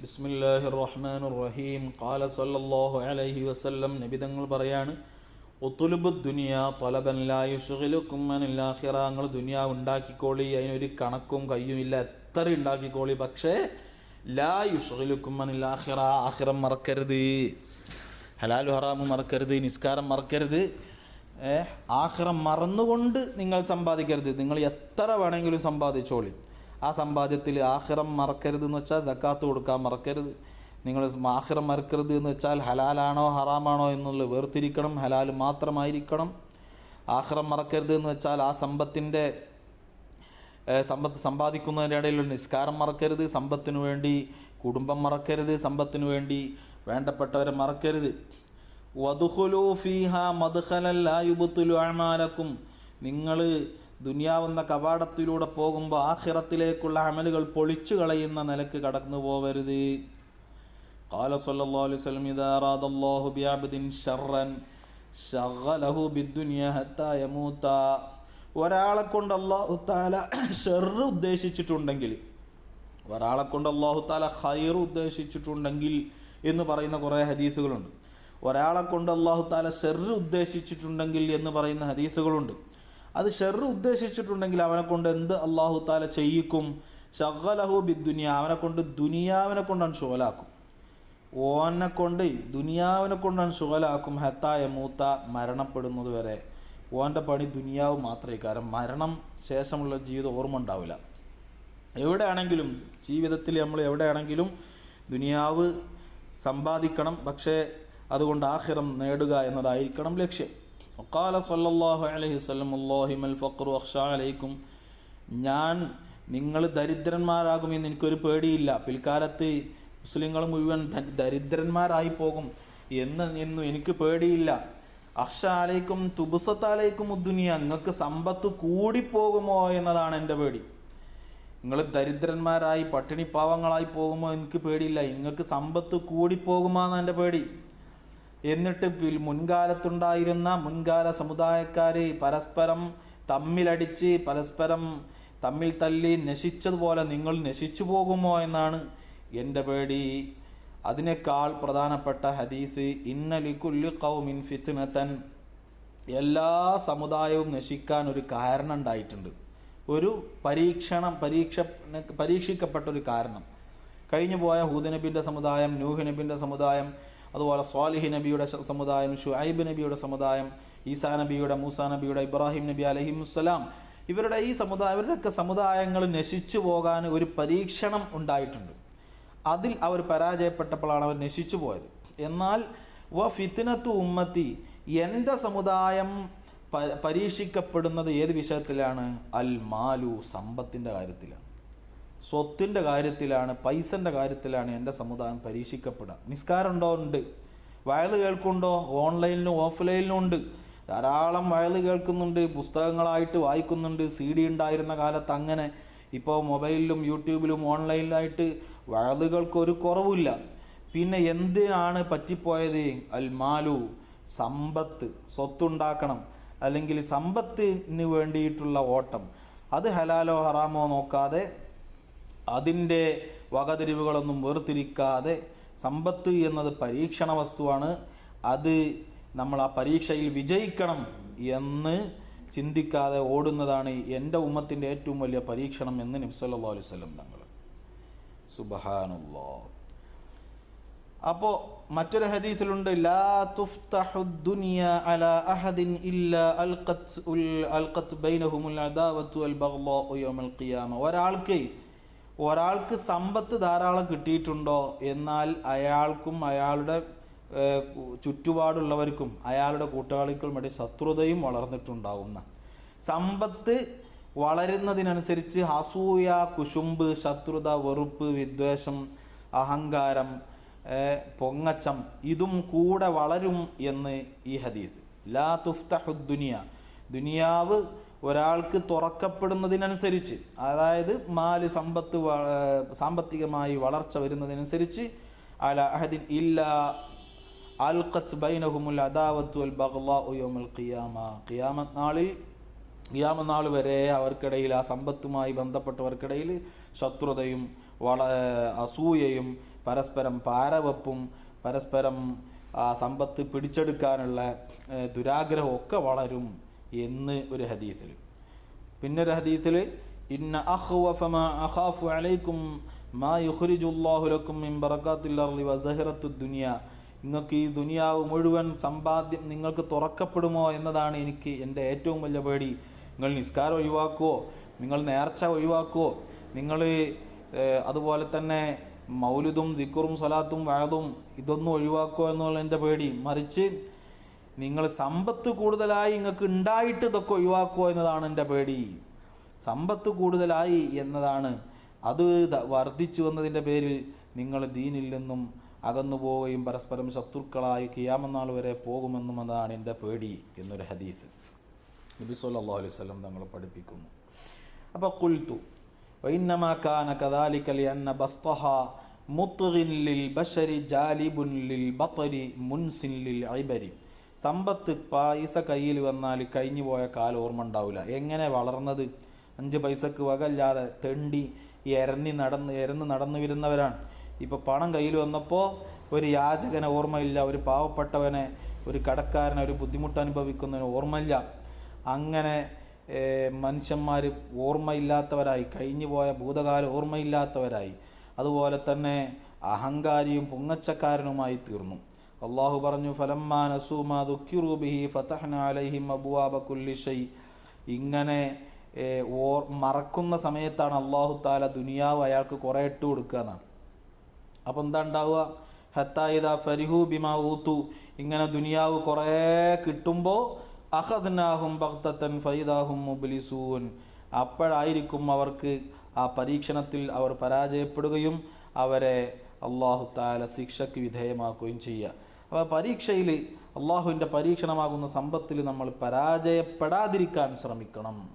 ബിസ്മില്ലാഹിർ റഹ്മാനിർ റഹീം ഖാല സല്ലല്ലാഹു അലൈഹി വസല്ലം. നബി തങ്ങൾ പറയാണ് ഒത്തുലുബ് ദുനിയ തലബൻ ലാ യുഷ്ഗിലുക്കും അനിൽ ആഖിറ നിങ്ങൾ ദുനിയാവ് ഉണ്ടാക്കിക്കോളി അതിനൊരു കണക്കും കയ്യുമില്ല എത്ര ഉണ്ടാക്കിക്കോളി പക്ഷേ ലാ യുഷ്ഗിലുക്കും അനിൽ ആഖിറ ആഖിറം മറക്കരുത്. ഹലാലു ഹറാമു മറക്കരുത്. നിസ്കാരം മറക്കരുത്. ഏ? ആഖിറം മറന്നുകൊണ്ട് നിങ്ങൾ സമ്പാദിക്കരുത്. നിങ്ങൾ എത്ര വേണമെങ്കിലും സമ്പാദിച്ചോളി. ആ സമ്പാദ്യത്തിൽ ആഹ്റം മറക്കരുത് എന്ന് വെച്ചാൽ സക്കാത്ത് കൊടുക്കാൻ മറക്കരുത്. നിങ്ങൾ ആഹ്റം മറക്കരുത് എന്ന് വെച്ചാൽ ഹലാലാണോ ഹറാമാണോ എന്നുള്ളത് വേർതിരിക്കണം. ഹലാൽ മാത്രമായിരിക്കണം. ആഹ്റം മറക്കരുത് എന്ന് വെച്ചാൽ ആ സമ്പത്തിന്റെ സമ്പത്ത് സമ്പാദിക്കുന്നതിന്റെ ഇടയിൽ നിസ്കാരം മറക്കരുത്. സമ്പത്തിനു വേണ്ടി കുടുംബം മറക്കരുത്. സമ്പത്തിനു വേണ്ടി വേണ്ടപ്പെട്ടവരെ മറക്കരുത്. വധുഹുലു ഫീഹ മധുഹലല്ലായുബുത്തുലു അമാലക്കും നിങ്ങൾ ദുനിയാവെന്ന കവാടത്തിലൂടെ പോകുമ്പോൾ ആഖിറത്തിലേക്കുള്ള അമലുകൾ പൊളിച്ചു കളയുന്ന നിലക്ക് കടന്നു പോവരുത് قال صلى الله عليه وسلم إذا أراد الله بعبد شرا شغله بالدنيا حتى يموت ഒരാളെ കൊണ്ട് അള്ളാഹു താല ഷെറ് ഉദ്ദേശിച്ചിട്ടുണ്ടെങ്കിൽ ഒരാളെ കൊണ്ട് അള്ളാഹു താല ഹൈർ ഉദ്ദേശിച്ചിട്ടുണ്ടെങ്കിൽ എന്ന് പറയുന്ന കുറേ ഹദീസുകളുണ്ട് ഒരാളെ കൊണ്ട് അള്ളാഹു താല ഷെറ് ഉദ്ദേശിച്ചിട്ടുണ്ടെങ്കിൽ എന്ന് പറയുന്ന ഹദീസുകളുണ്ട്. അത് ഷെറ് ഉദ്ദേശിച്ചിട്ടുണ്ടെങ്കിൽ അവനെ കൊണ്ട് എന്ത് അള്ളാഹു താല ചെയ്യിക്കും? ഷഗലഹു ബിദ്ദുനിയ അവനെ കൊണ്ട് ദുനിയാവിനെ കൊണ്ടാണ് ഷോലാക്കും ഓനെ കൊണ്ട് ദുനിയാവിനെ കൊണ്ടാണ് ഷോലാക്കും ഹത്തായ മൂത്ത മരണപ്പെടുന്നത് വരെ ഓന്റെ പണി ദുനിയാവ് മാത്രമേ. കാരണം മരണം ശേഷമുള്ള ജീവിതം ഓർമ്മ ഉണ്ടാവില്ല. എവിടെയാണെങ്കിലും ജീവിതത്തിൽ നമ്മൾ എവിടെയാണെങ്കിലും ദുനിയാവ് സമ്പാദിക്കണം. പക്ഷേ അതുകൊണ്ട് ആഹിറം നേടുക എന്നതായിരിക്കണം ലക്ഷ്യം. ഒക്കാല സല്ലല്ലാഹു അലൈഹി വസല്ലം അല്ലാഹിമൽ അഖ്ഷാ അലൈക്കും. ഞാൻ നിങ്ങൾ ദരിദ്രന്മാരാകുമെന്ന് എനിക്കൊരു പേടിയില്ല. പിൽക്കാലത്ത് മുസ്ലിങ്ങൾ മുഴുവൻ ദരിദ്രന്മാരായി പോകും എന്ന് എന്നും എനിക്ക് പേടിയില്ല. അക്ഷാലേക്കും തുബുസത്താലേക്കും ഉദ്ദുനിയ നിങ്ങൾക്ക് സമ്പത്ത് കൂടിപ്പോകുമോ എന്നതാണ് എന്റെ പേടി. നിങ്ങൾ ദരിദ്രന്മാരായി പട്ടിണി പാവങ്ങളായി പോകുമോ എനിക്ക് പേടിയില്ല. നിങ്ങൾക്ക് സമ്പത്ത് കൂടിപ്പോകുമോ എന്നാണ് എന്റെ പേടി. എന്നിട്ട് മുൻകാലത്തുണ്ടായിരുന്ന മുൻകാല സമുദായക്കാർ പരസ്പരം തമ്മിലടിച്ച് പരസ്പരം തമ്മിൽ തല്ലി നശിച്ചതുപോലെ നിങ്ങൾ നശിച്ചു പോകുമോ എന്നാണ് എന്റെ പേടി. അതിനേക്കാൾ പ്രധാനപ്പെട്ട ഹദീസ് ഇന്നലി ഇന്നലിക്കുല്ലി കൗമിൻ ഫിത്തിനത്തൻ എല്ലാ സമുദായവും നശിക്കാൻ ഒരു കാരണം ഉണ്ടായിട്ടുണ്ട്. ഒരു പരീക്ഷണം പരീക്ഷ പരീക്ഷിക്കപ്പെട്ട ഒരു കാരണം. കഴിഞ്ഞു പോയ ഹൂദനബിന്റെ സമുദായം നൂഹ് നബിന്റെ സമുദായം അതുപോലെ സ്വാലിഹി നബിയുടെ സമുദായം ഷുഐബ് നബിയുടെ സമുദായം ഈസാ നബിയുടെ മൂസാ നബിയുടെ ഇബ്രാഹിം നബി അലഹിമുസ്സലാം. ഇവരുടെ ഈ സമുദായം ഇവരുടെയൊക്കെ സമുദായങ്ങൾ നശിച്ചു പോകാൻ ഒരു പരീക്ഷണം ഉണ്ടായിട്ടുണ്ട്. അതിൽ അവർ പരാജയപ്പെട്ടപ്പോഴാണ് അവർ നശിച്ചു പോയത്. എന്നാൽ വ ഫിത്തിനത്തു ഉമ്മത്തി എന്റെ സമുദായം പരീക്ഷിക്കപ്പെടുന്നത് ഏത് വിഷയത്തിലാണ്? അൽ മാലു സമ്പത്തിന്റെ കാര്യത്തിലാണ്. സ്വത്തിന്റെ കാര്യത്തിലാണ് പൈസന്റെ കാര്യത്തിലാണ് എന്റെ സമുദായം പരീക്ഷിക്കപ്പെടുക. നിസ്കാരമുണ്ടോ ഉണ്ട്? വയത് കേൾക്കുന്നുണ്ടോ? ഓൺലൈനിലും ഓഫ്ലൈനിലും ഉണ്ട്. ധാരാളം വയത് കേൾക്കുന്നുണ്ട് പുസ്തകങ്ങളായിട്ട് വായിക്കുന്നുണ്ട്. സി ഡി ഉണ്ടായിരുന്ന കാലത്ത് അങ്ങനെ. ഇപ്പോൾ മൊബൈലിലും യൂട്യൂബിലും ഓൺലൈനിലായിട്ട് വയലുകൾക്ക് ഒരു കുറവില്ല പിന്നെ എന്തിനാണ് പറ്റിപ്പോയത്? അൽമാലു സമ്പത്ത് സ്വത്തുണ്ടാക്കണം. അല്ലെങ്കിൽ സമ്പത്തിന് വേണ്ടിയിട്ടുള്ള ഓട്ടം. അത് ഹലാലോ ഹറാമോ നോക്കാതെ അതിന്റെ വകതിരിവുകളൊന്നും വേർതിരിക്കാതെ സമ്പത്ത് എന്നത് പരീക്ഷണ വസ്തുവാണ്. അത് നമ്മൾ ആ പരീക്ഷയിൽ വിജയിക്കണം എന്ന് ചിന്തിക്കാതെ ഓടുന്നതാണ് എന്റെ ഉമ്മത്തിന്റെ ഏറ്റവും വലിയ പരീക്ഷണം എന്ന് നബ്സല്ലാ അലൈഹി സ്വലം തങ്ങൾ. സുബഹാനുള്ള അപ്പോൾ മറ്റൊരു ഹദീസിലുണ്ട് ലാ തുഫ്തഹു അല അഹദിൻ ഇല്ല അൽഖത്ത് ഉൽ അൽഖത്ത് ബൈനഹുമുൽ യൗമൽ ഖിയാമ. ഒരാൾക്ക് ഒരാൾക്ക് സമ്പത്ത് ധാരാളം കിട്ടിയിട്ടുണ്ടോ? എന്നാൽ അയാൾക്കും അയാളുടെ ചുറ്റുപാടുള്ളവർക്കും അയാളുടെ കൂട്ടാളികൾക്കും ഇടയിൽ ശത്രുതയും വളർന്നിട്ടുണ്ടാവുന്ന. സമ്പത്ത് വളരുന്നതിനനുസരിച്ച് അസൂയ കുശുമ്പ് ശത്രുത വെറുപ്പ് വിദ്വേഷം അഹങ്കാരം പൊങ്ങച്ചം ഇതും കൂടെ വളരും എന്ന് ഈ ഹദീസ്. ലാ തുഫ്തഹുദ്ദുനിയ ദുനിയാവ് ഒരാൾക്ക് തുറക്കപ്പെടുന്നതിനനുസരിച്ച് അതായത് മാൽ സമ്പത്ത് സാമ്പത്തികമായി വളർച്ച വരുന്നതിനനുസരിച്ച് അല അഹദിൻ ഇല്ല അൽഖത്ത് ബൈനഹുമുൽ അദാവത്തു അൽ യൗമൽ ഖിയാമ. ഖിയാമത്ത് നാളിൽ വരെ അവർക്കിടയിൽ ആ സമ്പത്തുമായി ബന്ധപ്പെട്ടവർക്കിടയിൽ ശത്രുതയും വള അസൂയയും പരസ്പരം പാരവപ്പും പരസ്പരം ആ സമ്പത്ത് പിടിച്ചെടുക്കാനുള്ള ദുരാഗ്രഹമൊക്കെ വളരും. എന്ന് ഒരു ഹദീസിൽ. പിന്നെ ഒരു ഹദീസിൽ ഇന്ന അഖാഫു അലൈക്കും മാ യുഖ്രിജുല്ലാഹു ലക്കും മിൻ ബറകാത്തിൽ അർളി വസഹറത്തു ദുനിയ. നിങ്ങൾക്ക് ഈ ദുനിയാവ് മുഴുവൻ സമ്പാദ്യം നിങ്ങൾക്ക് തുറക്കപ്പെടുമോ എന്നതാണ് എനിക്ക് എന്റെ ഏറ്റവും വലിയ പേടി. നിങ്ങൾ നിസ്കാരം ഒഴിവാക്കുമോ നിങ്ങൾ നേർച്ച ഒഴിവാക്കുമോ നിങ്ങൾ അതുപോലെ തന്നെ മൗലിദും ദിക്കുറും സ്വലാത്തും വഴതും ഇതൊന്നും ഒഴിവാക്കുമോ എന്നുള്ള എന്റെ പേടി. മറിച്ച് നിങ്ങൾ സമ്പത്ത് കൂടുതലായി നിങ്ങൾക്ക് ഉണ്ടായിട്ട് ഇതൊക്കെ ഒഴിവാക്കുക എന്നതാണ് എന്റെ പേടി. സമ്പത്ത് കൂടുതലായി എന്നതാണ്. അത് വർദ്ധിച്ചു വന്നതിന്റെ പേരിൽ നിങ്ങൾ ദീനിൽ നിന്നും അകന്നു പോവുകയും പരസ്പരം ശത്രുക്കളായി കിയാമനാൾ വരെ പോകുമെന്നും അതാണ് എന്റെ പേടി എന്നൊരു ഹദീസ്. നബി സല്ലാ അലൈഹി വസല്ലം തങ്ങൾ പഠിപ്പിക്കുന്നു. അപ്പോൾ കുൽത്തു വൈന്നമാക്കാന കദാലിക്കലി അന്ന ബസ്തഹ മുത്തുഹിൻ ലിൽ ബഷരി ജാലിബുൻ ലിൽ ബത്തരി മുൻസിൻ ലിൽ ഐബരി സമ്പത്ത് പൈസ കയ്യിൽ വന്നാൽ കഴിഞ്ഞു പോയ കാലം ഓർമ്മ ഉണ്ടാവില്ല. എങ്ങനെ വളർന്നത്? അഞ്ച് പൈസക്ക് വകല്ലാതെ തെണ്ടി എരഞ്ഞി നടന്ന് എരന്ന് നടന്നു വരുന്നവരാണ്. ഇപ്പോൾ പണം കയ്യിൽ വന്നപ്പോൾ ഒരു യാചകനെ ഓർമ്മയില്ല ഒരു പാവപ്പെട്ടവനെ ഒരു കടക്കാരനെ ഒരു ബുദ്ധിമുട്ട് അനുഭവിക്കുന്നതിന് ഓർമ്മയില്ല. അങ്ങനെ മനുഷ്യന്മാർ ഓർമ്മയില്ലാത്തവരായി കഴിഞ്ഞു പോയ ഭൂതകാല ഓർമ്മയില്ലാത്തവരായി. അതുപോലെ തന്നെ അഹങ്കാരിയും പൊങ്ങച്ചക്കാരനുമായി തീർന്നു. അള്ളാഹു പറഞ്ഞു ഫലമ്മാ ഫതഹ്ന അലൈഹിം ഇങ്ങനെ ഓർ മറക്കുന്ന സമയത്താണ് അള്ളാഹു താല ദുനിയാവ് അയാൾക്ക് കുറേ ഇട്ട് കൊടുക്കുക എന്നാണ്. അപ്പം എന്താ ഉണ്ടാവുക? ഹത്തായിദ ഫരിഹു ബിമാ ഊത്തു ഇങ്ങനെ ദുനിയാവ് കുറേ കിട്ടുമ്പോൾ അഹദ്നാഹും ഭക്തത്തൻ ഫൈദാഹും മുബിലിസൂൻ. അപ്പോഴായിരിക്കും അവർക്ക് ആ പരീക്ഷണത്തിൽ അവർ പരാജയപ്പെടുകയും അവരെ അള്ളാഹു താല ശിക്ഷയ്ക്ക് വിധേയമാക്കുകയും ചെയ്യുക. അപ്പോൾ പരീക്ഷയിൽ അള്ളാഹുവിന്റെ പരീക്ഷണമാകുന്ന സമ്പത്തിൽ നമ്മൾ പരാജയപ്പെടാതിരിക്കാൻ ശ്രമിക്കണം.